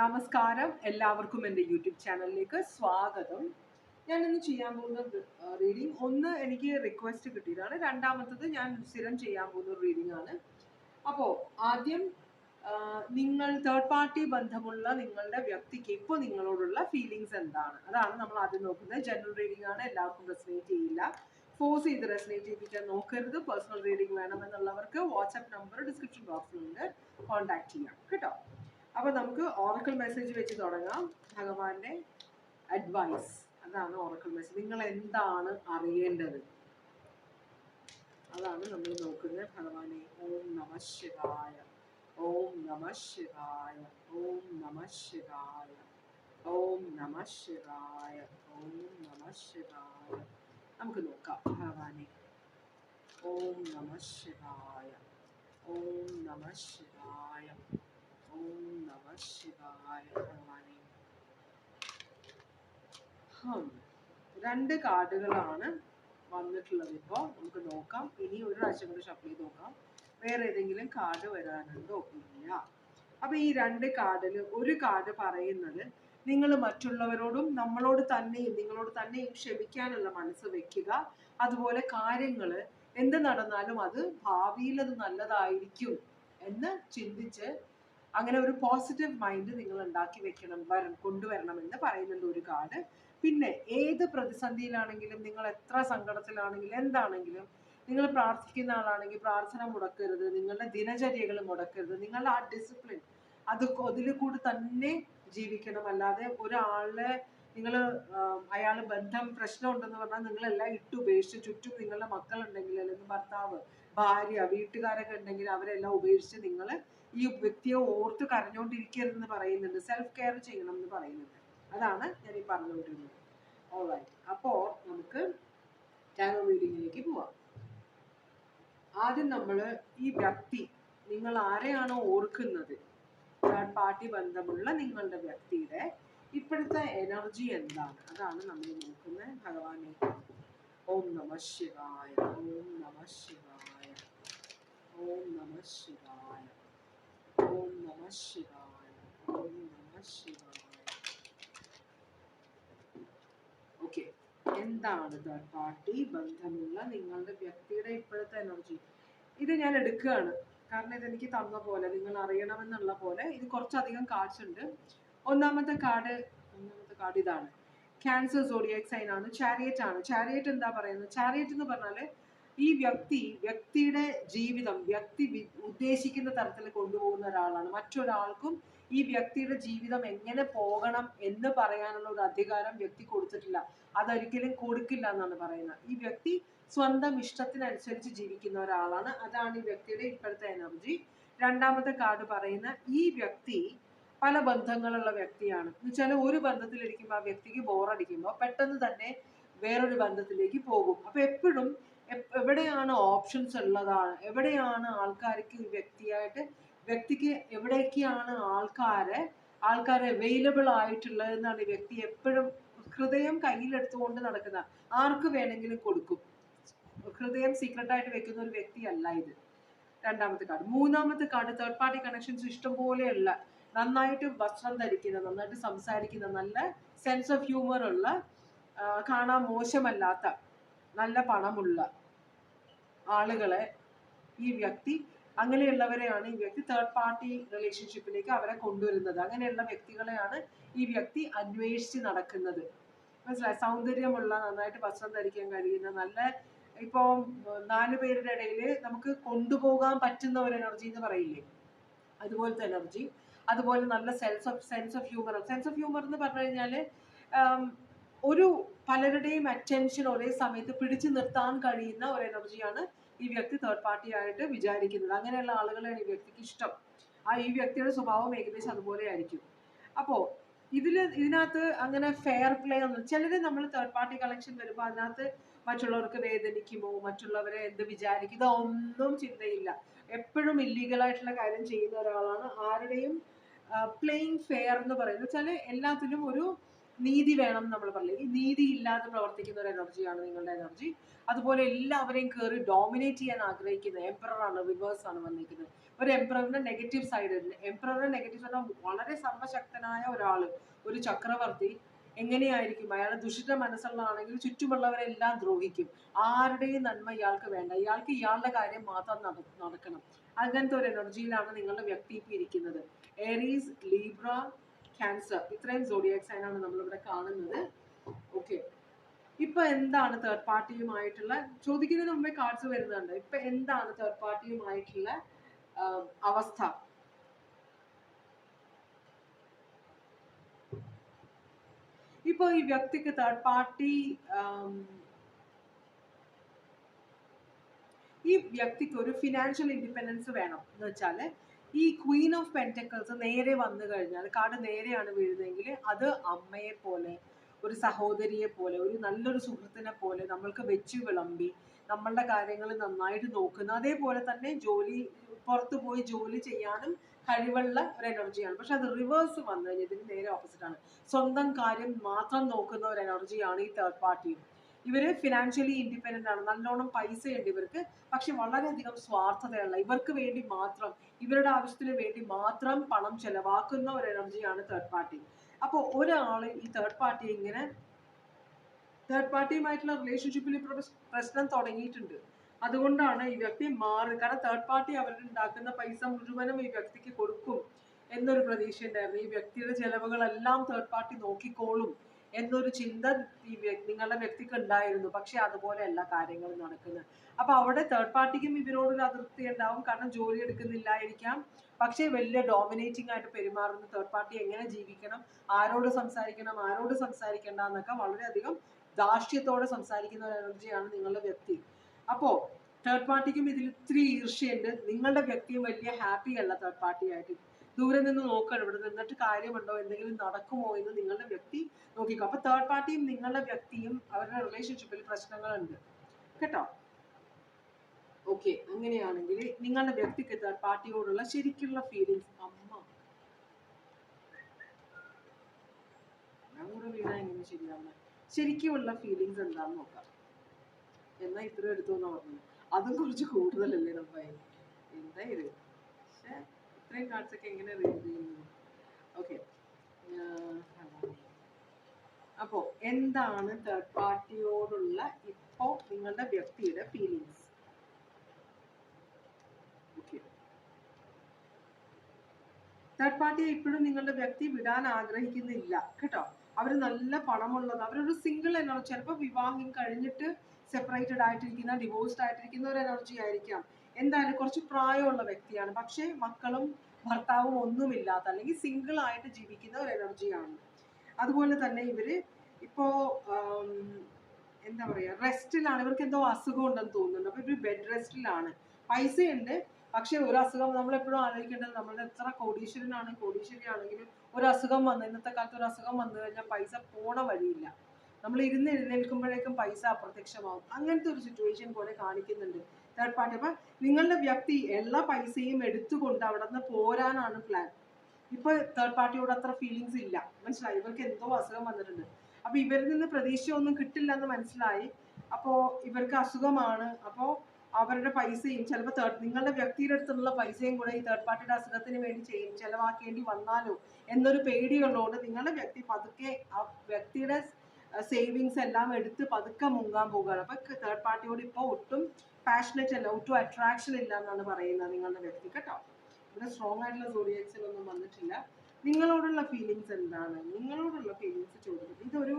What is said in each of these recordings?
നമസ്കാരം. എല്ലാവർക്കും എന്റെ യൂട്യൂബ് ചാനലിലേക്ക് സ്വാഗതം. ഞാൻ ഇന്ന് ചെയ്യാൻ പോകുന്ന റീഡിങ് ഒന്ന് എനിക്ക് റിക്വസ്റ്റ് കിട്ടിയതാണ്. രണ്ടാമത്തത് ഞാൻ സ്ഥിരം ചെയ്യാൻ പോകുന്ന റീഡിംഗ് ആണ്. അപ്പോൾ ആദ്യം നിങ്ങൾ തേർഡ് പാർട്ടി ബന്ധമുള്ള നിങ്ങളുടെ വ്യക്തിക്ക് ഇപ്പോൾ നിങ്ങളോടുള്ള ഫീലിങ്സ് എന്താണ്? അതാണ് നമ്മൾ ആദ്യം നോക്കുന്നത്. ജനറൽ റീഡിംഗ് ആണ്. എല്ലാവർക്കും റെസിനേറ്റ് ചെയ്യില്ല. ഫോഴ്സ് ചെയ്ത് റെസിനേറ്റ് ചെയ്യിപ്പിക്കാൻ നോക്കരുത്. പേഴ്സണൽ റീഡിംഗ് വേണമെന്നുള്ളവർക്ക് വാട്സപ്പ് നമ്പർ ഡിസ്ക്രിപ്ഷൻ ബോക്സിലുണ്ട് കോൺടാക്ട് ചെയ്യാം. കേട്ടോ? അപ്പോൾ നമുക്ക് ഓറക്കിൾ മെസ്സേജ് വെച്ച് തുടങ്ങാം ഭഗവാന്റെ അഡ്വൈസ് അതാണ് ഓറക്കിൾ മെസ്സേജ് നിങ്ങൾ എന്താണ് അറിയേണ്ടത്? അതാണ് നമ്മൾ നോക്കുന്നത് ഭഗവാനെ ഓം നമ ശിവായ. ഓം നമ ശിവായ. ഓം നമ ശിവായ. ഓം നമ ശിവായ. ഓം നമ ശിവായ. നമുക്ക് നോക്കാം ഭഗവാനെ. ഓം നമ ശിവായ. ഓം നമ ശിവായ. ഓം ശിവായ രണ്ട് കാർഡുകളാണ് വന്നിട്ടുള്ളത് ഇപ്പോൾ നമുക്ക് നോക്കാം. ഇനി ഒരു പ്രാവശ്യം കൂടി ഷഫിൾ ചെയ്ത് നോക്കാം. വേറെ ഏതെങ്കിലും കാർഡ് വരാനുണ്ടോ? ഇല്ല. അപ്പൊ ഈ രണ്ട് കാർഡിൽ ഒരു കാർഡ് പറയുന്നത് നിങ്ങൾ മറ്റുള്ളവരോടും നമ്മളോട് തന്നെയും നിങ്ങളോട് തന്നെയും ക്ഷമിക്കാനുള്ള മനസ്സ് വെക്കുക. അതുപോലെ കാര്യങ്ങൾ എന്ത് നടന്നാലും അത് ഭാവിയിൽ അത് നല്ലതായിരിക്കും എന്ന് ചിന്തിച്ച് അങ്ങനെ ഒരു പോസിറ്റീവ് മൈൻഡ് നിങ്ങൾ ഉണ്ടാക്കി വെക്കണം വരണം കൊണ്ടുവരണം എന്ന് പറയുന്നുണ്ട് ഒരു കാർഡ്. പിന്നെ ഏത് പ്രതിസന്ധിയിലാണെങ്കിലും നിങ്ങൾ എത്ര സങ്കടത്തിലാണെങ്കിലും എന്താണെങ്കിലും നിങ്ങൾ പ്രാർത്ഥിക്കുന്ന ആളാണെങ്കിൽ പ്രാർത്ഥന മുടക്കരുത് നിങ്ങളുടെ ദിനചര്യകൾ മുടക്കരുത് നിങ്ങളുടെ ആ ഡിസിപ്ലിൻ അത് അതിൽ കൂടി തന്നെ ജീവിക്കണം. അല്ലാതെ ഒരാളെ നിങ്ങൾ അയാൾ ബന്ധം പ്രശ്നമുണ്ടെന്ന് പറഞ്ഞാൽ നിങ്ങളെല്ലാം ഇട്ട് ഉപേക്ഷിച്ച് ചുറ്റും നിങ്ങളുടെ മക്കളുണ്ടെങ്കിൽ അല്ലെങ്കിൽ ഭർത്താവ് ഭാര്യ വീട്ടുകാരൊക്കെ ഉണ്ടെങ്കിൽ അവരെല്ലാം ഉപേക്ഷിച്ച് നിങ്ങൾ ഈ വ്യക്തിയെ ഓർത്ത് കരഞ്ഞുകൊണ്ടിരിക്കരുതെന്ന് പറയുന്നുണ്ട്. സെൽഫ് കെയർ ചെയ്യണം എന്ന് പറയുന്നുണ്ട്. അതാണ് ഞാൻ ഈ പറഞ്ഞുകൊണ്ടിരുന്നത് ഓൾറൈറ്റ് അപ്പോൾ നമുക്ക് ടാരോ റീഡിങ്ങിലേക്ക് പോവാം. ആദ്യം നമ്മൾ ഈ വ്യക്തി നിങ്ങൾ ആരെയാണോ ഓർക്കുന്നത്? തേർഡ് പാർട്ടി ബന്ധമുള്ള നിങ്ങളുടെ വ്യക്തിയുടെ ഇപ്പോഴത്തെ എനർജി എന്താണ്? അതാണ് നമ്മൾ നോക്കുന്നത് ഭഗവാനെ. ഓം നമ ശിവായ ഓം നമ ശിവായ ഓം നമ ശിവായ. ഓക്കെ എന്താണ് തേർഡ് പാർട്ടി ബന്ധമുള്ള നിങ്ങളുടെ വ്യക്തിയുടെ ഇപ്പോഴത്തെ എനർജി ഇത് ഞാൻ എടുക്കുകയാണ്. കാരണം ഇത് എനിക്ക് തന്ന പോലെ നിങ്ങൾ അറിയണമെന്നുള്ള പോലെ ഇത് കുറച്ചധികം കാർഡ്സ് ഉണ്ട്. ഒന്നാമത്തെ കാർഡ് ഒന്നാമത്തെ കാർഡ് ഇതാണ്. ക്യാൻസർ സോഡിയക് സൈൻ ആണ്. ചാരിയറ്റ് ആണ്. ചാരിയറ്റ് എന്താ പറയുന്നത്? ചാരിയറ്റ് എന്ന് പറഞ്ഞാൽ ഈ വ്യക്തി വ്യക്തിയുടെ ജീവിതം വ്യക്തി ഉദ്ദേശിക്കുന്ന തരത്തിൽ കൊണ്ടുപോകുന്ന ഒരാളാണ്. മറ്റൊരാൾക്കും ഈ വ്യക്തിയുടെ ജീവിതം എങ്ങനെ പോകണം എന്ന് പറയാനുള്ള ഒരു അധികാരം വ്യക്തി കൊടുത്തിട്ടില്ല. അതൊരിക്കലും കൊടുക്കില്ല എന്നാണ് പറയുന്നത്. ഈ വ്യക്തി സ്വന്തം ഇഷ്ടത്തിനനുസരിച്ച് ജീവിക്കുന്ന ഒരാളാണ്. അതാണ് ഈ വ്യക്തിയുടെ ഇപ്പോഴത്തെ എനർജി. രണ്ടാമത്തെ കാർഡ് പറയുന്ന ഈ വ്യക്തി പല ബന്ധങ്ങളുള്ള വ്യക്തിയാണ്. എന്ന് വെച്ചാൽ ഒരു ബന്ധത്തിലിരിക്കുമ്പോൾ ആ വ്യക്തിക്ക് ബോറടിക്കുമ്പോൾ പെട്ടെന്ന് തന്നെ വേറൊരു ബന്ധത്തിലേക്ക് പോകും. അപ്പൊ എപ്പോഴും എപ്- എവിടെയാണ് ഓപ്ഷൻസ് ഉള്ളതാണ്? എവിടെയാണ് ആൾക്കാർക്ക് വ്യക്തിയായിട്ട് വ്യക്തിക്ക് എവിടേക്കാണ് ആൾക്കാരെ ആൾക്കാർ അവൈലബിൾ ആയിട്ടുള്ളത് എന്നാണ് ഈ വ്യക്തി എപ്പോഴും ഹൃദയം കയ്യിലെടുത്തുകൊണ്ട് നടക്കുന്ന ആർക്ക് വേണമെങ്കിലും കൊടുക്കും. ഹൃദയം സീക്രട്ട് ആയിട്ട് വെക്കുന്ന ഒരു വ്യക്തിയല്ല ഇത്. രണ്ടാമത്തെ കാർഡ് മൂന്നാമത്തെ കാർഡ് തേർഡ് പാർട്ടി കണക്ഷൻസ് ഇഷ്ടം പോലെയുള്ള നന്നായിട്ട് വസ്ത്രം ധരിക്കുന്ന നന്നായിട്ട് സംസാരിക്കുന്ന നല്ല സെൻസ് ഓഫ് ഹ്യൂമർ ഉള്ള കാണാൻ മോശമല്ലാത്ത നല്ല പണമുള്ള ആളുകളെ ഈ വ്യക്തി അങ്ങനെയുള്ളവരെയാണ് ഈ വ്യക്തി തേർഡ് പാർട്ടി റിലേഷൻഷിപ്പിലേക്ക് അവരെ കൊണ്ടുവരുന്നത്. അങ്ങനെയുള്ള വ്യക്തികളെയാണ് ഈ വ്യക്തി അന്വേഷിച്ച് നടക്കുന്നത്. മനസ്സിലായി? സൗന്ദര്യമുള്ള നന്നായിട്ട് വസ്ത്രം ധരിക്കാൻ കഴിയുന്ന നല്ല ഇപ്പോൾ നാല് പേരുടെ ഇടയിൽ നമുക്ക് കൊണ്ടുപോകാൻ പറ്റുന്ന ഒരു എനർജി എന്ന് പറയില്ലേ? അതുപോലത്തെ എനർജി അതുപോലെ നല്ല sense of sense of humour sense of humour എന്ന് പറഞ്ഞു കഴിഞ്ഞാൽ ഒരു പലരുടെയും അറ്റൻഷൻ ഒരേ സമയത്ത് പിടിച്ചു നിർത്താൻ കഴിയുന്ന ഒരു എനർജിയാണ് ഈ വ്യക്തി തേർഡ് പാർട്ടി ആയിട്ട് വിചാരിക്കുന്നത്. അങ്ങനെയുള്ള ആളുകളെയാണ് ഈ വ്യക്തിക്ക് ഇഷ്ടം. ആ ഈ വ്യക്തിയുടെ സ്വഭാവം ഏകദേശം അതുപോലെ ആയിരിക്കും. അപ്പോൾ ഇതിൽ ഇതിനകത്ത് അങ്ങനെ ഫെയർ പ്ലേ ഒന്നും ചിലർ നമ്മൾ തേർഡ് പാർട്ടി കളക്ഷൻ വരുമ്പോൾ അതിനകത്ത് മറ്റുള്ളവർക്ക് വേദനിക്കുമോ മറ്റുള്ളവരെ എന്ത് വിചാരിക്കും ഇതൊന്നും ചിന്തയില്ല. എപ്പോഴും ഇല്ലീഗലായിട്ടുള്ള കാര്യം ചെയ്യുന്ന ഒരാളാണ് ആരുടെയും പ്ലേയിങ് ഫെയർ എന്ന് പറയുന്നത്. വെച്ചാൽ എല്ലാത്തിലും ഒരു നീതി വേണം നമ്മൾ പറയില്ലേ ഈ നീതി ഇല്ലാതെ പ്രവർത്തിക്കുന്ന ഒരു എനർജിയാണ് നിങ്ങളുടെ എനർജി അതുപോലെ എല്ലാവരെയും കയറി ഡോമിനേറ്റ് ചെയ്യാൻ ആഗ്രഹിക്കുന്ന എംപറർ ആണ് റിവേഴ്സ് ആണ് വന്നിരിക്കുന്നത്. ഒരു എംപ്രറിന്റെ നെഗറ്റീവ് സൈഡ് എംപ്രറിന്റെ നെഗറ്റീവ് സൈഡ് വളരെ സർവശക്തനായ ഒരാൾ ഒരു ചക്രവർത്തി. എങ്ങനെയായിരിക്കും? അയാൾ ദുഷിത മനസ്സുള്ളതാണെങ്കിൽ ചുറ്റുമുള്ളവരെല്ലാം ദ്രോഹിക്കും. ആരുടെയും നന്മ ഇയാൾക്ക് വേണ്ട. ഇയാൾക്ക് ഇയാളുടെ കാര്യം മാത്രം നട നടക്കണം. അങ്ങനത്തെ ഒരു എനർജിയിലാണ് നിങ്ങളുടെ വ്യക്തി ഇരിക്കുന്നത്. ഏരീസ് ലീബ്ര ക്യാൻസർ ഇത്രയും സോഡിയാക് സൈൻ ആണ് നമ്മളിവിടെ കാണുന്നത്. ഓക്കെ ഇപ്പൊ എന്താണ് തേർഡ് പാർട്ടിയുമായിട്ടുള്ള ചോദിക്കുന്നതിന് മുമ്പേ കാർഡ്സ് വരുന്നുണ്ട്. ഇപ്പൊ എന്താണ് തേർഡ് പാർട്ടിയുമായിട്ടുള്ള അവസ്ഥ? ഇപ്പൊ ഈ വ്യക്തിക്ക് തേർഡ് പാർട്ടി ഈ വ്യക്തിക്ക് ഒരു ഫിനാൻഷ്യൽ ഇൻഡിപെൻഡൻസ് വേണം എന്ന് വെച്ചാൽ ഈ ക്വീൻ ഓഫ് പെന്റക്കിൾസ് നേരെ വന്നു കഴിഞ്ഞാൽ കാർഡ് നേരെയാണ് വീഴുന്നതെങ്കിൽ അത് അമ്മയെ പോലെ ഒരു സഹോദരിയെ പോലെ ഒരു നല്ലൊരു സുഹൃത്തിനെ പോലെ നമ്മൾക്ക് വെച്ച് വിളമ്പി നമ്മളുടെ കാര്യങ്ങൾ നന്നായിട്ട് നോക്കുന്ന. അതേപോലെ തന്നെ ജോലി പുറത്തു പോയി ജോലി ചെയ്യാനും കഴിവുള്ള ഒരു എനർജിയാണ് പക്ഷെ അത് റിവേഴ്സ് വന്നു കഴിഞ്ഞാൽ ഇതിന് നേരെ ഓപ്പോസിറ്റ് ആണ്. സ്വന്തം കാര്യം മാത്രം നോക്കുന്ന ഒരു എനർജിയാണ് ഈ തേർഡ് പാർട്ടിയും ഇവർ ഫിനാൻഷ്യലി ഇൻഡിപെൻഡന്റ് ആണ്. നല്ലോണം പൈസ ഉണ്ട് ഇവർക്ക്. പക്ഷെ വളരെയധികം സ്വാർത്ഥതയുള്ള ഇവർക്ക് വേണ്ടി മാത്രം ഇവരുടെ ആവശ്യത്തിന് വേണ്ടി മാത്രം പണം ചെലവാക്കുന്ന ഒരു എനർജിയാണ് തേർഡ് പാർട്ടി അപ്പോൾ ഒരാൾ ഈ തേർഡ് പാർട്ടി ഇങ്ങനെ തേർഡ് പാർട്ടിയുമായിട്ടുള്ള റിലേഷൻഷിപ്പിൽ പ്രശ്നം തുടങ്ങിയിട്ടുണ്ട്. അതുകൊണ്ടാണ് ഈ വ്യക്തി മാറി. കാരണം തേർഡ് പാർട്ടി അവരുടെ ഉണ്ടാക്കുന്ന പൈസ മുഴുവനും ഈ വ്യക്തിക്ക് കൊടുക്കും എന്നൊരു പ്രതീക്ഷ ഉണ്ടായിരുന്നു ഈ വ്യക്തിയുടെ ചെലവുകളെല്ലാം തേർഡ് പാർട്ടി നോക്കിക്കോളും. എന്നൊരു ചിന്ത ഈ നിങ്ങളുടെ വ്യക്തിക്ക് ഉണ്ടായിരുന്നു. പക്ഷെ അതുപോലെയല്ല കാര്യങ്ങൾ നടക്കുന്നത്. അപ്പൊ അവിടെ തേർഡ് പാർട്ടിക്കും ഇവരോടൊരു അതൃപ്തി ഉണ്ടാവും. കാരണം ജോലി എടുക്കുന്നില്ലായിരിക്കാം. പക്ഷേ വലിയ ഡോമിനേറ്റിംഗ് ആയിട്ട് പെരുമാറുന്ന തേർഡ് പാർട്ടി എങ്ങനെ ജീവിക്കണം? ആരോട് സംസാരിക്കണം? ആരോട് സംസാരിക്കണ്ട എന്നൊക്കെ വളരെയധികം ധാർഷ്ട്യത്തോടെ സംസാരിക്കുന്ന ഒരു എനർജിയാണ് നിങ്ങളുടെ വ്യക്തി. അപ്പോ തേർഡ് പാർട്ടിക്കും ഇതിൽ ഇത്തിരി ഈർഷ്യയുണ്ട്. നിങ്ങളുടെ വ്യക്തിയും വലിയ ഹാപ്പി അല്ല തേർഡ് പാർട്ടി ആയിട്ട്. ദൂരെ നിന്ന് നോക്കണം. ഇവിടെ നിന്നിട്ട് കാര്യമുണ്ടോ? എന്തെങ്കിലും നടക്കുമോ എന്ന് നിങ്ങളുടെ വ്യക്തി നോക്കിക്കോ. അപ്പൊ തേർഡ് പാർട്ടിയും നിങ്ങളുടെ വ്യക്തിയും അവരുടെ റിലേഷൻഷിപ്പിൽ പ്രശ്നങ്ങളുണ്ട്. കേട്ടോ? ഓക്കെ അങ്ങനെയാണെങ്കിൽ നിങ്ങളുടെ വ്യക്തിക്ക് തേർഡ് പാർട്ടിയോടുള്ള ശരിക്കുള്ള ഫീലിങ്സ് അമ്മ. ഞാൻ കൂടെ വീണാ എങ്ങനെ ശരിയാവുന്നത് ശരിക്കുമുള്ള ഫീലിങ്സ് എന്താന്ന് നോക്കാം. എന്നാ ഇത്രയും എടുത്തു എന്നാ പറഞ്ഞത്? അതും കുറച്ച് കൂടുതലല്ലേ നമ്മ എന്താ ഇത്? പക്ഷെ ഇത്രയും കാർഡ്സ് ഒക്കെ എങ്ങനെ റീഡ് ചെയ്യുന്നു? ഓക്കെ അപ്പോ എന്താണ് തേർഡ് പാർട്ടിയോടുള്ള ഇപ്പോൾ നിങ്ങളുടെ വ്യക്തിയുടെ ഫീലിങ്സ് തേർഡ് പാർട്ടിയെ ഇപ്പോഴും നിങ്ങളുടെ വ്യക്തി വിടാൻ ആഗ്രഹിക്കുന്നില്ല കേട്ടോ? അവർ നല്ല പണമുള്ളത് അവരൊരു സിംഗിൾ എനർജി ചിലപ്പോൾ വിവാഹം കഴിഞ്ഞിട്ട് സെപ്പറേറ്റഡ് ആയിട്ടിരിക്കുന്ന ഡിവോഴ്സ്ഡ് ആയിട്ടിരിക്കുന്ന ഒരു എനർജി ആയിരിക്കാം. എന്തായാലും കുറച്ച് പ്രായമുള്ള വ്യക്തിയാണ്. പക്ഷേ മക്കളും ഭർത്താവും ഒന്നുമില്ലാത്ത അല്ലെങ്കിൽ സിംഗിൾ ആയിട്ട് ജീവിക്കുന്ന ഒരു എനർജിയാണ് അതുപോലെ തന്നെ ഇവർ ഇപ്പോ എന്താ പറയാ റെസ്റ്റിലാണ് ഇവർക്ക് എന്തോ അസുഖം ഉണ്ടെന്ന് തോന്നുന്നുണ്ട്. അപ്പൊ ഇവർ ബെഡ് റെസ്റ്റിലാണ് പൈസയുണ്ട്. പക്ഷെ ഒരു അസുഖം നമ്മൾ എപ്പോഴും ആലോചിക്കേണ്ടത് നമ്മൾ എത്ര കോടീശ്വരനാണ് കോടീശ്വരി ആണെങ്കിലും ഒരു അസുഖം വന്നു ഇന്നത്തെ കാലത്ത് ഒരു അസുഖം വന്നു കഴിഞ്ഞാൽ പൈസ പോണ വഴിയില്ല. നമ്മൾ ഇരുന്ന് എഴുന്നേൽക്കുമ്പോഴേക്കും പൈസ അപ്രത്യക്ഷമാവും. അങ്ങനത്തെ ഒരു സിറ്റുവേഷൻ പോലെ കാണിക്കുന്നുണ്ട്. തേർഡ് പാർട്ടി അപ്പൊ നിങ്ങളുടെ വ്യക്തി എല്ലാ പൈസയും എടുത്തുകൊണ്ട് അവിടെ നിന്ന് പോരാനാണ് പ്ലാൻ ഇപ്പൊ തേർഡ് പാർട്ടിയോട് അത്ര ഫീലിങ്സ് ഇല്ല. മനസ്സിലായി? ഇവർക്ക് എന്തോ അസുഖം വന്നിട്ടുണ്ട്. അപ്പൊ ഇവരിൽ നിന്ന് പ്രതീക്ഷയൊന്നും കിട്ടില്ല എന്ന് മനസ്സിലായി. അപ്പോ ഇവർക്ക് അസുഖമാണ്. അപ്പോ അവരുടെ പൈസയും ചിലപ്പോൾ തേർഡ് നിങ്ങളുടെ വ്യക്തിയുടെ അടുത്തുള്ള പൈസയും കൂടെ ഈ തേർഡ് പാർട്ടിയുടെ അസുഖത്തിന് വേണ്ടി ചെയ്യും ചെലവാക്കേണ്ടി വന്നാലോ എന്നൊരു പേടിയുള്ളതുകൊണ്ട് നിങ്ങളുടെ വ്യക്തി പതുക്കെ ആ വ്യക്തിയുടെ സേവിങ്സ് എല്ലാം എടുത്ത് പതുക്കെ മുങ്ങാൻ പോകുകയാണ് അപ്പൊ തേർഡ് പാർട്ടിയോട് ഇപ്പോൾ ഒട്ടും പാഷനറ്റ് അല്ല ഒട്ടും അട്രാക്ഷൻ ഇല്ല എന്നാണ് പറയുന്നത് നിങ്ങളുടെ വ്യക്തി കേട്ടോ. ഇവിടെ സ്ട്രോങ് ആയിട്ടുള്ള സോഡിയക്സിൽ ഒന്നും വന്നിട്ടില്ല. നിങ്ങളോടുള്ള ഫീലിങ്സ് എന്താണ്? നിങ്ങളോടുള്ള ഫീലിങ്സ് ചോദിക്കുന്നത് ഇതൊരു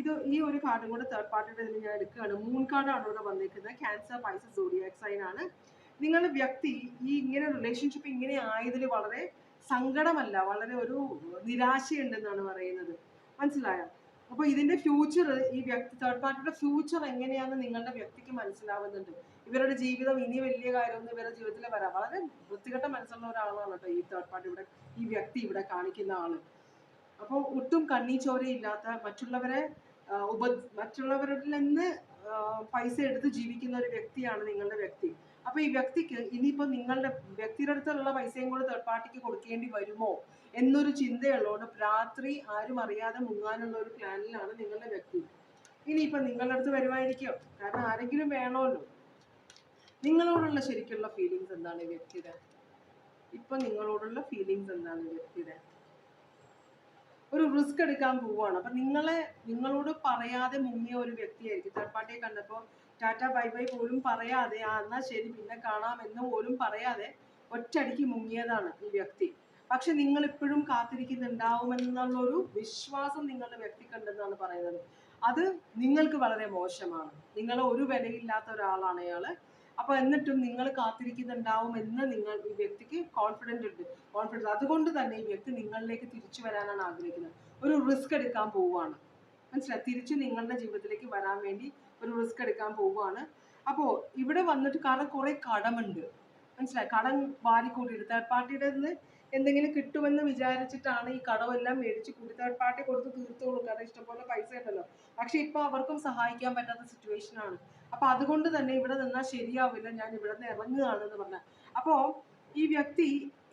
ഇത് ഈ ഒരു കാർഡും കൂടെ തേർഡ് പാർട്ടിയുടെ ഇതിൽ ഞാൻ എടുക്കുകയാണ്. മൂൺ കാർഡാണ് ഇവിടെ വന്നിരിക്കുന്നത്. ക്യാൻസർ പൈസ സോഡിയാക് സൈൻ ആണ്. നിങ്ങളുടെ വ്യക്തി ഈ ഇങ്ങനെ റിലേഷൻഷിപ്പ് ഇങ്ങനെ ആയതിൽ വളരെ സങ്കടമല്ല വളരെ ഒരു നിരാശയുണ്ടെന്നാണ് പറയുന്നത്. മനസ്സിലായോ? അപ്പോൾ ഇതിന്റെ ഫ്യൂച്ചർ ഈ വ്യക്തി തേർഡ് പാർട്ടിയുടെ ഫ്യൂച്ചർ എങ്ങനെയാണെന്ന് നിങ്ങളുടെ വ്യക്തിക്ക് മനസ്സിലാവുന്നുണ്ട്. ഇവരുടെ ജീവിതം ഇനി വലിയ കാര്യമൊന്നും ഇവരുടെ ജീവിതത്തിൽ വരാം വളരെ വൃത്തികെട്ട മനസ്സുള്ള ഒരാളാണ് ഈ തേർഡ് പാർട്ടി ഇവിടെ ഈ വ്യക്തി ഇവിടെ കാണിക്കുന്ന ആൾ. അപ്പോൾ ഒട്ടും കണ്ണീ ചോരയില്ലാത്ത മറ്റുള്ളവരെ ഉപ മറ്റുള്ളവരിൽ നിന്ന് പൈസ എടുത്ത് ജീവിക്കുന്ന ഒരു വ്യക്തിയാണ് നിങ്ങളുടെ വ്യക്തി. അപ്പൊ ഈ വ്യക്തിക്ക് ഇനിയിപ്പോ നിങ്ങളുടെ വ്യക്തിയുടെ അടുത്തുള്ള പൈസയും കൂടെ തേർഡ് പാർട്ടിക്ക് കൊടുക്കേണ്ടി വരുമോ എന്നൊരു ചിന്തയുള്ളതുകൊണ്ട് രാത്രി ആരും അറിയാതെ മുങ്ങാനുള്ള ഒരു പ്ലാനിലാണ് നിങ്ങളുടെ വ്യക്തി. ഇനിയിപ്പോ നിങ്ങളുടെ അടുത്ത് വരുമായിരിക്കും. കാരണം ആരെങ്കിലും വേണമല്ലോ. നിങ്ങളോടുള്ള ശരിക്കുള്ള ഫീലിങ്സ് എന്താണ് ഈ വ്യക്തിയുടെ? ഇപ്പൊ നിങ്ങളോടുള്ള ഫീലിങ്സ് എന്താണ് ഈ വ്യക്തിയുടെ? ഒരു റിസ്ക് എടുക്കാൻ പോവുകയാണ്. അപ്പൊ നിങ്ങളെ നിങ്ങളോട് പറയാതെ മുങ്ങിയ ഒരു വ്യക്തിയായിരിക്കും. തേർഡ് പാർട്ടിയെ കണ്ടപ്പോൾ ടാറ്റ ബൈ ബൈ പോലും പറയാതെ ആ എന്നാ ശരി പിന്നെ കാണാം എന്ന് പോലും പറയാതെ ഒറ്റയടിക്ക് മുങ്ങിയതാണ് ഈ വ്യക്തി. പക്ഷെ നിങ്ങൾ ഇപ്പോഴും കാത്തിരിക്കുന്നുണ്ടാവുമെന്നുള്ളൊരു വിശ്വാസം നിങ്ങളുടെ വ്യക്തിക്കുണ്ടെന്നാണ് പറയുന്നത്. അത് നിങ്ങൾക്ക് വളരെ മോശമാണ്. നിങ്ങൾ ഒരു വിലയില്ലാത്ത ഒരാളാണ് അയാൾ. അപ്പൊ എന്നിട്ടും നിങ്ങൾ കാത്തിരിക്കുന്നുണ്ടാവും എന്ന് നിങ്ങൾ ഈ വ്യക്തിക്ക് കോൺഫിഡന്റ് ഉണ്ട്. കോൺഫിഡൻസ് അതുകൊണ്ട് തന്നെ ഈ വ്യക്തി നിങ്ങളിലേക്ക് തിരിച്ചു വരാനാണ് ആഗ്രഹിക്കുന്നത്. ഒരു റിസ്ക് എടുക്കാൻ പോവുകയാണ്. മനസ്സിലായി? തിരിച്ച് നിങ്ങളുടെ ജീവിതത്തിലേക്ക് വരാൻ വേണ്ടി ഒരു റിസ്ക് എടുക്കാൻ പോവുകയാണ്. അപ്പോൾ ഇവിടെ വന്നിട്ട് കാരണം കുറെ കടമുണ്ട്. മനസ്സിലായി? കടം വാരിക്കൂട്ടിയിട്ട് തേർഡ് പാർട്ടിയുടെ നിന്ന് എന്തെങ്കിലും കിട്ടുമെന്ന് വിചാരിച്ചിട്ടാണ് ഈ കടമെല്ലാം മേടിച്ച് കൂട്ടി. തേർഡ് പാർട്ടി കൊടുത്ത് തീർത്തോളൂ കാരണം ഇഷ്ടംപോലെ പൈസ ഉണ്ടല്ലോ. പക്ഷെ ഇപ്പൊ അവർക്കും സഹായിക്കാൻ പറ്റാത്ത സിറ്റുവേഷൻ ആണ്. അപ്പൊ അതുകൊണ്ട് തന്നെ ഇവിടെ നിന്നാൽ ശരിയാവില്ല ഞാൻ ഇവിടെ നിന്ന് ഇറങ്ങുകയാണെന്ന് പറഞ്ഞ. അപ്പോ ഈ വ്യക്തി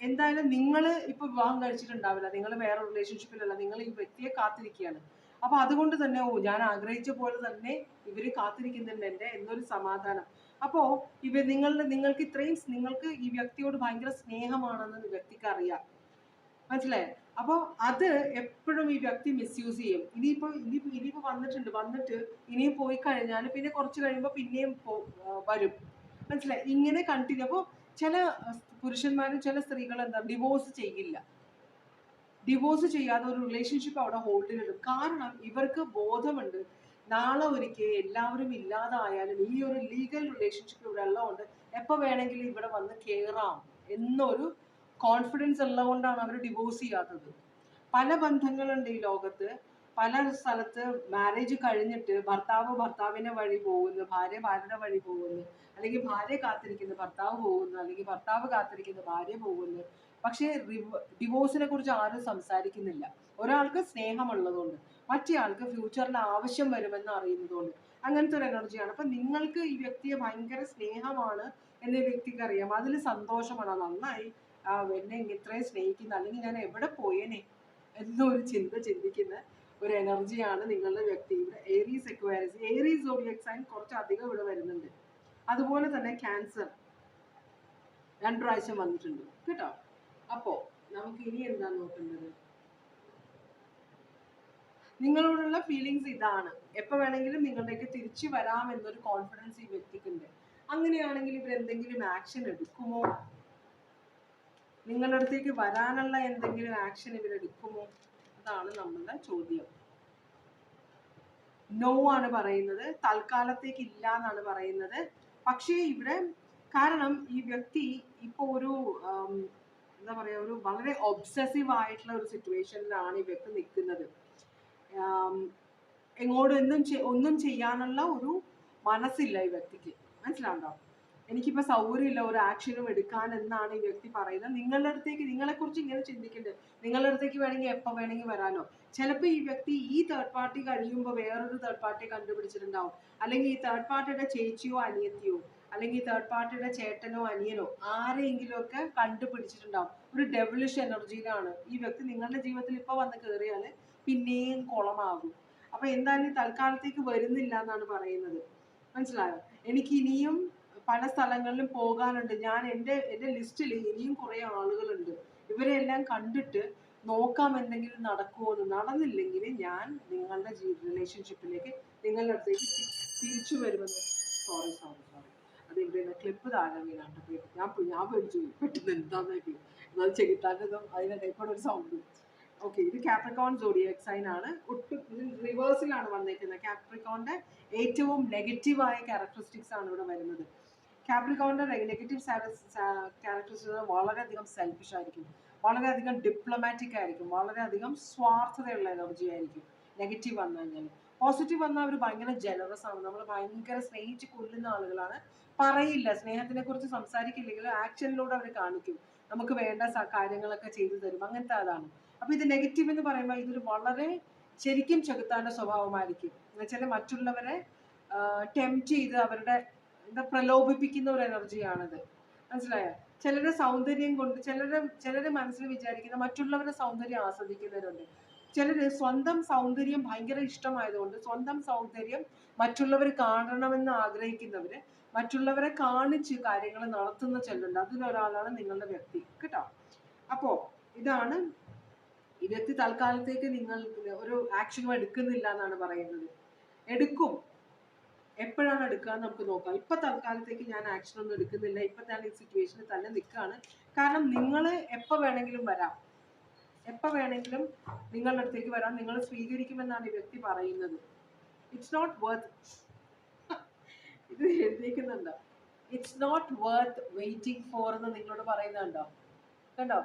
എന്തായാലും നിങ്ങൾ ഇപ്പൊ വിവാഹം കഴിച്ചിട്ടുണ്ടാവില്ല നിങ്ങൾ വേറെ റിലേഷൻഷിപ്പിലല്ല നിങ്ങൾ ഈ വ്യക്തിയെ കാത്തിരിക്കുകയാണ്. അപ്പൊ അതുകൊണ്ട് തന്നെ ഓ ഞാൻ ആഗ്രഹിച്ച പോലെ തന്നെ ഇവർ കാത്തിരിക്കുന്നുണ്ട് എന്റെ എന്നൊരു സമാധാനം. അപ്പോ ഇവ നിങ്ങളുടെ നിങ്ങൾക്ക് ഇത്രയും നിങ്ങൾക്ക് ഈ വ്യക്തിയോട് ഭയങ്കര സ്നേഹമാണെന്ന് വ്യക്തിക്ക് അറിയാം. മനസ്സിലായേ? അപ്പൊ അത് എപ്പോഴും ഈ വ്യക്തി മിസ്യൂസ് ചെയ്യും. ഇനിയിപ്പോ ഇനി ഇനിയിപ്പോ വന്നിട്ടുണ്ട് വന്നിട്ട് ഇനിയും പോയി കഴിഞ്ഞാൽ പിന്നെ കുറച്ച് കഴിയുമ്പോൾ പിന്നെയും വരും. മനസ്സിലായി? ഇങ്ങനെ കണ്ടിന്യൂ അപ്പോൾ ചില പുരുഷന്മാരും ചില സ്ത്രീകൾ എന്താ ഡിവോഴ്സ് ചെയ്യില്ല. ഡിവോഴ്സ് ചെയ്യാതെ ഒരു റിലേഷൻഷിപ്പ് അവിടെ ഹോൾഡിലിടും കാരണം ഇവർക്ക് ബോധമുണ്ട്. നാളെ ഒരിക്കൽ എല്ലാവരും ഇല്ലാതായാലും ഈ ഒരു ലീഗൽ റിലേഷൻഷിപ്പ് ഇവിടെ ഉള്ളതുകൊണ്ട് എപ്പോൾ വേണമെങ്കിലും ഇവിടെ വന്ന് കയറാം എന്നൊരു കോൺഫിഡൻസ് ഉള്ളതുകൊണ്ടാണ് അവർ ഡിവോഴ്സ് ചെയ്യാത്തത്. പല ബന്ധങ്ങളുണ്ട് ഈ ലോകത്ത്. പല സ്ഥലത്ത് മാരേജ് കഴിഞ്ഞിട്ട് ഭർത്താവ് ഭർത്താവിന്റെ വഴി പോകുന്നു ഭാര്യ ഭാര്യയുടെ വഴി പോകുന്നു അല്ലെങ്കിൽ ഭാര്യ കാത്തിരിക്കുന്നു ഭർത്താവ് പോകുന്നു അല്ലെങ്കിൽ ഭർത്താവ് കാത്തിരിക്കുന്നു ഭാര്യ പോകുന്നു. പക്ഷേ ഡിവോഴ്സിനെ കുറിച്ച് ആരും സംസാരിക്കുന്നില്ല. ഒരാൾക്ക് സ്നേഹമുള്ളതുകൊണ്ട് മറ്റേയാൾക്ക് ഫ്യൂച്ചറിൽ ആവശ്യം വരുമെന്ന് അറിയുന്നതുകൊണ്ട്. അങ്ങനത്തെ ഒരു എനർജിയാണ് അപ്പം നിങ്ങൾക്ക് ഈ വ്യക്തിയെ ഭയങ്കര സ്നേഹമാണ് എന്ന വ്യക്തിക്ക് അറിയാം. അതിൽ സന്തോഷമാണ്. നന്നായി ആ എന്നെ ഇത്രയും സ്നേഹിക്കുന്ന അല്ലെങ്കിൽ ഞാൻ എവിടെ പോയേനെ എന്നൊരു ചിന്ത ചിന്തിക്കുന്ന ഒരു എനർജിയാണ് നിങ്ങളുടെ വ്യക്തി. ഇവിടെ Aries Aquarius Aries zodiac sign കുറച്ച് അധികം ഇവിടെ വരുന്നുണ്ട്. അതുപോലെ തന്നെ ക്യാൻസർ രണ്ടു പ്രാവശ്യം വന്നിട്ടുണ്ട്. കേട്ടോ? അപ്പോ നമുക്ക് ഇനി എന്താ നോക്കുന്നത് നിങ്ങളോടുള്ള ഫീലിങ്സ് ഇതാണ്. എപ്പോൾ വേണമെങ്കിലും നിങ്ങളിലേക്ക് തിരിച്ചു വരാം എന്നൊരു കോൺഫിഡൻസ് ഈ വ്യക്തിക്കുണ്ട്. അങ്ങനെയാണെങ്കിൽ ഇവർ എന്തെങ്കിലും ആക്ഷൻ എടുക്കുമോ? നിങ്ങളുടെ അടുത്തേക്ക് വരാനുള്ള എന്തെങ്കിലും ആക്ഷൻ ഇവരെടുക്കുമോ? അതാണ് നമ്മളുടെ ചോദ്യം. നോ ആണ് പറയുന്നത്. തൽക്കാലത്തേക്ക് ഇല്ല എന്നാണ് പറയുന്നത്. പക്ഷേ ഇവിടെ കാരണം ഈ വ്യക്തി ഇപ്പോൾ ഒരു എന്താ പറയാ ഒരു വളരെ ഒബ്സസീവ് ആയിട്ടുള്ള ഒരു സിറ്റുവേഷനിലാണ് ഈ വ്യക്തി നിൽക്കുന്നത്. എങ്ങോട്ടും എന്തും ഒന്നും ചെയ്യാനുള്ള ഒരു മനസ്സില്ല ഈ വ്യക്തിക്ക്. മനസ്സിലാണ്ടോ എനിക്കിപ്പോ സൗകര്യമില്ല ഒരു ആക്ഷനും എടുക്കാൻ എന്നാണ് ഈ വ്യക്തി പറയുന്നത്. നിങ്ങളുടെ അടുത്തേക്ക് നിങ്ങളെക്കുറിച്ച് ഇങ്ങനെ ചിന്തിക്കണ്ടേ? നിങ്ങളുടെ അടുത്തേക്ക് വേണമെങ്കിൽ എപ്പോ വേണമെങ്കിൽ വരാനോ ചിലപ്പോൾ ഈ വ്യക്തി ഈ തേർഡ് പാർട്ടി കഴിയുമ്പോൾ വേറൊരു തേർഡ് പാർട്ടി കണ്ടുപിടിച്ചിട്ടുണ്ടാവും. അല്ലെങ്കിൽ ഈ തേർഡ് പാർട്ടിയുടെ ചേച്ചിയോ അനിയത്തിയോ അല്ലെങ്കിൽ തേർഡ് പാർട്ടിയുടെ ചേട്ടനോ അനിയനോ ആരെയെങ്കിലും ഒക്കെ കണ്ടുപിടിച്ചിട്ടുണ്ടാവും. ഒരു ഡെവലിഷ് എനർജിയിലാണ് ഈ വ്യക്തി നിങ്ങളുടെ ജീവിതത്തിൽ ഇപ്പോൾ വന്ന് കയറിയാൽ പിന്നെയും കുളമാകും. അപ്പൊ എന്തായാലും തൽക്കാലത്തേക്ക് വരുന്നില്ല എന്നാണ് പറയുന്നത്. മനസ്സിലായോ? എനിക്ക് ഇനിയും പല സ്ഥലങ്ങളിലും പോകാനുണ്ട്. ഞാൻ എന്റെ എന്റെ ലിസ്റ്റിൽ ഇനിയും കുറേ ആളുകളുണ്ട്. ഇവരെല്ലാം കണ്ടിട്ട് നോക്കാം എന്തെങ്കിലും നടക്കുമോ എന്ന്. നടന്നില്ലെങ്കിൽ ഞാൻ നിങ്ങളുടെ റിലേഷൻഷിപ്പിലേക്ക് നിങ്ങളുടെ അടുത്തേക്ക് തിരിച്ചു വരുമെന്ന്. സോറി സോറി സോറി അത് ഇവിടെ ക്ലിപ്പ് താഴെ വീണാണ്ട് ഞാൻ ഞാൻ പേടിച്ചു. പെട്ടെന്ന് എന്താന്ന് എന്നാൽ ചെകുത്താന്റെതും അതിനിടയിൽ കൂടെ ഒരു സൗണ്ട് ഓക്കെ ഇത് കാപ്രിക്കോൺ സോഡിയക് സൈൻ ആണ്. ഒട്ടും റിവേഴ്സിലാണ് വന്നേക്കുന്നത്. കാപ്രിക്കോണിന്റെ ഏറ്റവും നെഗറ്റീവായ ക്യാരക്ടറിസ്റ്റിക്സ് ആണ് ഇവിടെ വരുന്നത്. കാപ്രിക്കോണിന്റെ നെഗറ്റീവ് ക്യാരക്ടറിസ്റ്റിക്സ് വളരെയധികം സെൽഫിഷ് ആയിരിക്കും. വളരെയധികം ഡിപ്ലോമാറ്റിക് ആയിരിക്കും. വളരെയധികം സ്വാർത്ഥതയുള്ള എനർജി ആയിരിക്കും. നെഗറ്റീവ് വന്നു കഴിഞ്ഞാൽ പോസിറ്റീവ് വന്നാൽ അവർ ഭയങ്കര ജനറസ് ആണ്. നമ്മൾ ഭയങ്കര സ്നേഹിച്ച് കൊല്ലുന്ന ആളുകളാണ്. പറയില്ല. സ്നേഹത്തിനെ കുറിച്ച് സംസാരിക്കില്ലെങ്കിൽ ആക്ഷനിലൂടെ അവർ കാണിക്കും. നമുക്ക് വേണ്ട കാര്യങ്ങളൊക്കെ ചെയ്തു തരും. അങ്ങനത്തെ അതാണ്. അപ്പൊ ഇത് നെഗറ്റീവ് എന്ന് പറയുമ്പോൾ ഇതൊരു വളരെ ശരിക്കും ചെകുത്താന്റെ സ്വഭാവമായിരിക്കും. എന്നുവെച്ചാൽ മറ്റുള്ളവരെ ടെംപ്റ്റ് ചെയ്ത് അവരുടെ എന്താ പ്രലോഭിപ്പിക്കുന്ന ഒരു എനർജിയാണിത്. മനസ്സിലായോ? ചിലരുടെ സൗന്ദര്യം കൊണ്ട് ചിലരുടെ ചിലരുടെ മനസ്സിൽ വിചാരിക്കുന്ന മറ്റുള്ളവരുടെ സൗന്ദര്യം ആസ്വദിക്കുന്നവരുണ്ട്. ചിലര് സ്വന്തം സൗന്ദര്യം ഭയങ്കര ഇഷ്ടമായതുകൊണ്ട് സ്വന്തം സൗന്ദര്യം മറ്റുള്ളവർ കാണണമെന്ന് ആഗ്രഹിക്കുന്നവര് മറ്റുള്ളവരെ കാണിച്ച് കാര്യങ്ങൾ നടത്തുന്ന ചിലരുണ്ട് അതിലൊരാളാണ് നിങ്ങളുടെ വ്യക്തി. കേട്ടോ? അപ്പോ ഇതാണ് ഈ വ്യക്തി തൽക്കാലത്തേക്ക് നിങ്ങൾ ഒരു ആക്ഷനും എടുക്കുന്നില്ല എന്നാണ് പറയുന്നത്. എടുക്കും. എപ്പോഴാണ് എടുക്കുക നമുക്ക് നോക്കാം. ഇപ്പൊ തൽക്കാലത്തേക്ക് ഞാൻ ആക്ഷൻ ഒന്നും എടുക്കുന്നില്ല. ഇപ്പൊ ഞാൻ ഈ സിറ്റുവേഷനിൽ തന്നെ നിൽക്കുകയാണ് കാരണം നിങ്ങൾ എപ്പോൾ വേണമെങ്കിലും വരാം. എപ്പോൾ വേണമെങ്കിലും നിങ്ങളുടെ അടുത്തേക്ക് വരാം. നിങ്ങൾ സ്വീകരിക്കുമെന്നാണ് ഈ വ്യക്തി പറയുന്നത്. ഇറ്റ്സ് നോട്ട് വർത്ത് ഇത് എഴുതിയിരിക്കുന്നുണ്ടോ it's not worth waiting for എന്ന് നിങ്ങളോട് പറയുന്നുണ്ടോ? കണ്ടോ?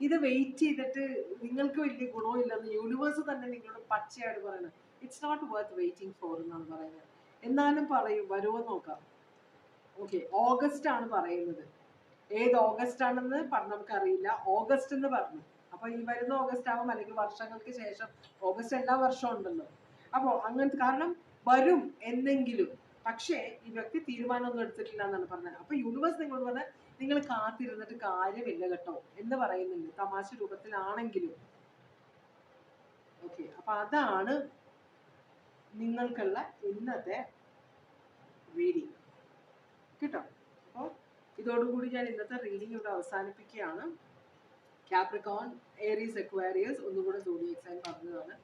ഇത് വെയിറ്റ് ചെയ്തിട്ട് നിങ്ങൾക്ക് വലിയ ഗുണമില്ലെന്ന് യൂണിവേഴ്സ് തന്നെ നിങ്ങളോട് പച്ചയായിട്ട് പറയുന്നത് it's not worth waiting for എന്നാണ് പറയുന്നത്. എന്നാലും പറയും വരുമോ നോക്കാം. ഓക്കെ ഓഗസ്റ്റ് ആണ് പറയുന്നത്. ഏത് ഓഗസ്റ്റ് ആണെന്ന് പറഞ്ഞ നമുക്കറിയില്ല. ഓഗസ്റ്റ് എന്ന് പറഞ്ഞു. അപ്പൊ ഈ വരുന്ന ഓഗസ്റ്റ് ആവും അല്ലെങ്കിൽ വർഷങ്ങൾക്ക് ശേഷം. ഓഗസ്റ്റ് എല്ലാ വർഷവും ഉണ്ടല്ലോ. അപ്പോൾ അങ്ങനത്തെ കാരണം വരും എന്നെങ്കിലും. പക്ഷേ ഈ വ്യക്തി തീരുമാനമൊന്നും എടുത്തിട്ടില്ല എന്നാണ് പറഞ്ഞത്. അപ്പൊ യൂണിവേഴ്സ് നിങ്ങളോട് പറഞ്ഞ നിങ്ങൾ കാത്തിരുന്നിട്ട് കാര്യമില്ല കേട്ടോ എന്ന് പറയുന്നുണ്ട്. തമാശ രൂപത്തിലാണെങ്കിലും. ഓക്കെ അപ്പൊ അതാണ് നിങ്ങൾക്കുള്ള ഇന്നത്തെ റീഡിങ് കേട്ടോ? അപ്പോൾ ഇതോടുകൂടി ഞാൻ ഇന്നത്തെ റീഡിംഗ് ഇവിടെ അവസാനിപ്പിക്കുകയാണ്. ക്യാപ്രിക്കോൺ ഏരീസ് എക്വയറിയസ് ഒന്നുകൂടെ സോഡിയക് സൈൻ പറഞ്ഞതാണ്.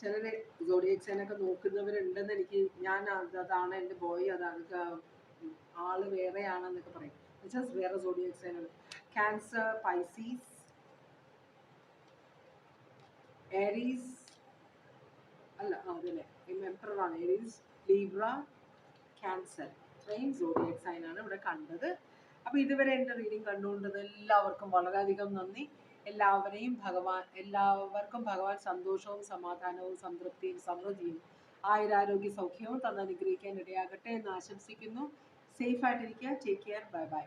ചിലർ ജോഡി എക്സാനൊക്കെ നോക്കുന്നവരുണ്ടെന്ന് എനിക്ക് ഞാൻ അതാണ് എന്റെ ബോയ് അതാണ് ആൾ വേറെയാണെന്നൊക്കെ പറയും. എന്നുവെച്ചാൽ വേറെ zodiac sign Cancer Pisces Aries അല്ല അതല്ലേ. ആണ്. ഏരീസ് ലീബ്ര ക്യാൻസർ ഇത്രയും സോഡിയക് സൈൻ ആണ് ഇവിടെ കണ്ടത്. അപ്പോൾ ഇതുവരെ എന്റെ റീഡിംഗ് കണ്ടുകൊണ്ടത് എല്ലാവർക്കും വളരെയധികം നന്ദി. എല്ലാവരെയും ഭഗവാൻ എല്ലാവർക്കും ഭഗവാൻ സന്തോഷവും സമാധാനവും സംതൃപ്തിയും സമൃദ്ധിയും ആയുരാരോഗ്യ സൗഖ്യവും തന്നനുഗ്രഹിക്കാൻ ഇടയാകട്ടെ എന്ന് ആശംസിക്കുന്നു. സേഫ് ആയിട്ടിരിക്കുക. Take care bye bye